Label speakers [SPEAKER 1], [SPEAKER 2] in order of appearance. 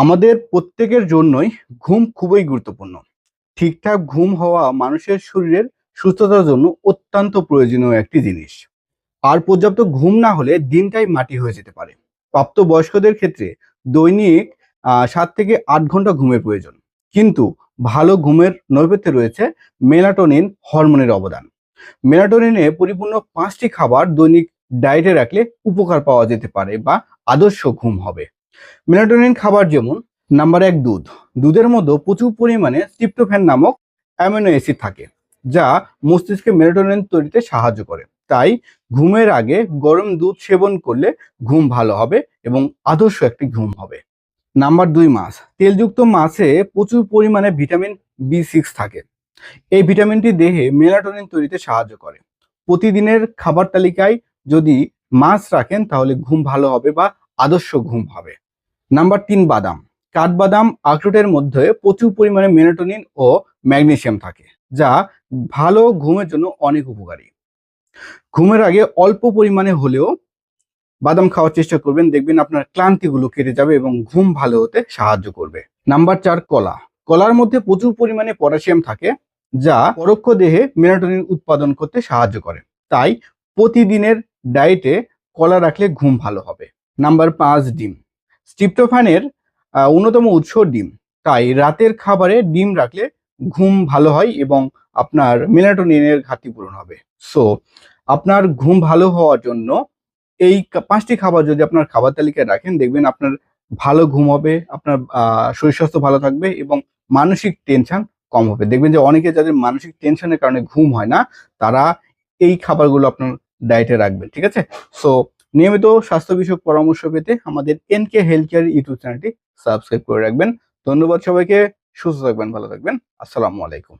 [SPEAKER 1] আমাদের প্রত্যেকের জন্যই ঘুম খুবই গুরুত্বপূর্ণ। ঠিকঠাক ঘুম হওয়া মানুষের শরীরের সুস্থতার জন্য অত্যন্ত প্রয়োজনীয় একটি জিনিস। আর পর্যাপ্ত ঘুম না হলে দিনটাই মাটি হয়ে যেতে পারে। প্রাপ্তবয়স্কদের ক্ষেত্রে দৈনিক সাত থেকে আট ঘণ্টা ঘুমের প্রয়োজন। কিন্তু ভালো ঘুমের নৈবেদ্যে রয়েছে মেলাটোনিন হরমোনের অবদান। মেলাটোনিনে পরিপূর্ণ পাঁচটি খাবার দৈনিক ডায়েটে রাখলে উপকার পাওয়া যেতে পারে বা আদর্শ ঘুম হবে। মেলাটোনিন খাবার যেমন নাম্বার এক দুধ। দুধের মধ্যে প্রচুর পরিমাণে ট্রিপ্টোফ্যান নামক অ্যামিনো অ্যাসিড থাকে, যা মস্তিষ্কে মেলাটোনিন তৈরিতে সাহায্য করে। তাই ঘুমের আগে গরম দুধ সেবন করলে ঘুম ভালো হবে এবং আদর্শ একটি ঘুম হবে। নাম্বার দুই মাছ, তেলযুক্ত মাছে প্রচুর পরিমাণে ভিটামিন বি সিক্স থাকে। এই ভিটামিনটি দেহে মেলাটোনিন তৈরিতে সাহায্য করে। প্রতিদিনের খাবার তালিকায় যদি মাছ রাখেন তাহলে ঘুম ভালো হবে বা আদর্শ ঘুম হবে। নাম্বার তিন, বাদাম। কাঠবাদাম আখরোটের মধ্যে প্রচুর পরিমাণে মেলাটোনিন ও ম্যাগনেসিয়াম থাকে, যা ভালো ঘুমের জন্য অনেক উপকারী। ঘুমের আগে অল্প পরিমাণে হলেও বাদাম খাওয়ার চেষ্টা করবেন, দেখবেন আপনার ক্লান্তিগুলো কেটে যাবে এবং ঘুম ভালো হতে সাহায্য করবে। নাম্বার চার, কলা। কলার মধ্যে প্রচুর পরিমাণে পটাশিয়াম থাকে, যা পরোক্ষ দেহে মেলাটোনিন উৎপাদন করতে সাহায্য করে। তাই প্রতিদিনের ডায়েটে কলা রাখলে ঘুম ভালো হবে। নাম্বার পাঁচ, ডিম। স্টিপ্টোফানের আহ, অন্যতম উৎস ডিম। তাই রাতের খাবারে ডিম রাখলে ঘুম ভালো হয় এবং আপনার মেলাটোনিনের ঘাটতি পূরণ হবে। সো আপনার ঘুম ভালো হওয়ার জন্য এই পাঁচটি খাবার যদি আপনার খাবার তালিকায় রাখেন দেখবেন আপনার ভালো ঘুম হবে আপনার শরীর স্বাস্থ্য ভালো থাকবে এবং মানসিক টেনশন কম হবে। দেখবেন যে অনেকে যাদের মানসিক টেনশনের কারণে ঘুম হয় না তারা এই খাবারগুলো আপনার ডায়েটে রাখবেন ঠিক আছে? সো নিয়মিত স্বাস্থ্য বিষয়ক পরামর্শ পেতে আমাদের N K health care YouTube চ্যানেলটি সাবস্ক্রাইব করে রাখবেন। ধন্যবাদ সবাইকে। সুস্থ থাকবেন, ভালো থাকবেন। আসসালামু আলাইকুম।